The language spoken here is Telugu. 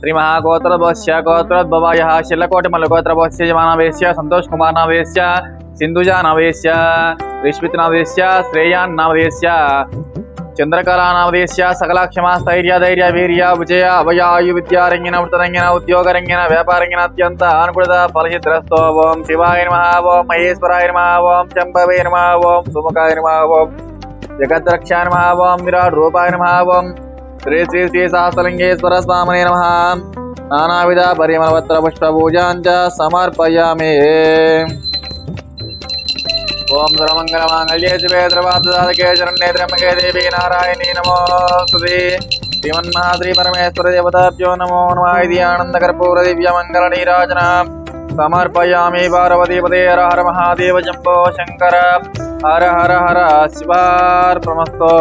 శ్రీ మహాగోత్రభస్య గోత్రోద్భవాయ శిల్లకోటి మల్లగోత్రభస్య యమానవేశ్య సంతోష్ కుమార్ నామదేశ్య సింధుజా నవేశ్య రిష్మిత్ నవేశ్య శ్రేయాన్ నవేశ్య చంద్రకళా నవదేశ్య సకలాక్షమా స్థైర్య ధైర్య వీర్య విజయ అభయాయు విద్యారంగిన వృతరంగిన ఉద్యోగరంగిన వ్యాపారంగిన అత్యంత అనుకూలత ఫలచిత్రస్తో ఓం శివాయ నమ ఓం మహేశ్వరాయ నమ ఓం చంపవే నమ ఓం సుముఖాయ నమ ఓం జగద్రక్షాయ నమ ఓం విరాట్ రూపాయ నమ ఓం శ్రీ శ్రీ శ్రీ సహస్రలింగేశ్వర స్వామినే నమ. నానావిధ పరిమళవత్ర పుష్ప పూజాంచ సమర్పయామి. ఓం సర్వమంగళ మాంగళ్యే శివే ద్రవాదకే శరణ్యే త్రమకే దేవి నారాయణీ నమోస్తుతే శ్రీమన్మహాశ్రీ పరమేశ్వర దేవతాభ్యో నమో నమ ఇది ఆనంద కర్పూర దివ్య మంగళ నీరాజన. సమర్పయామి పార్వతీపదే హర హర మహాదేవ జంబో శంకర. హర హర హర శివార్పణస్తో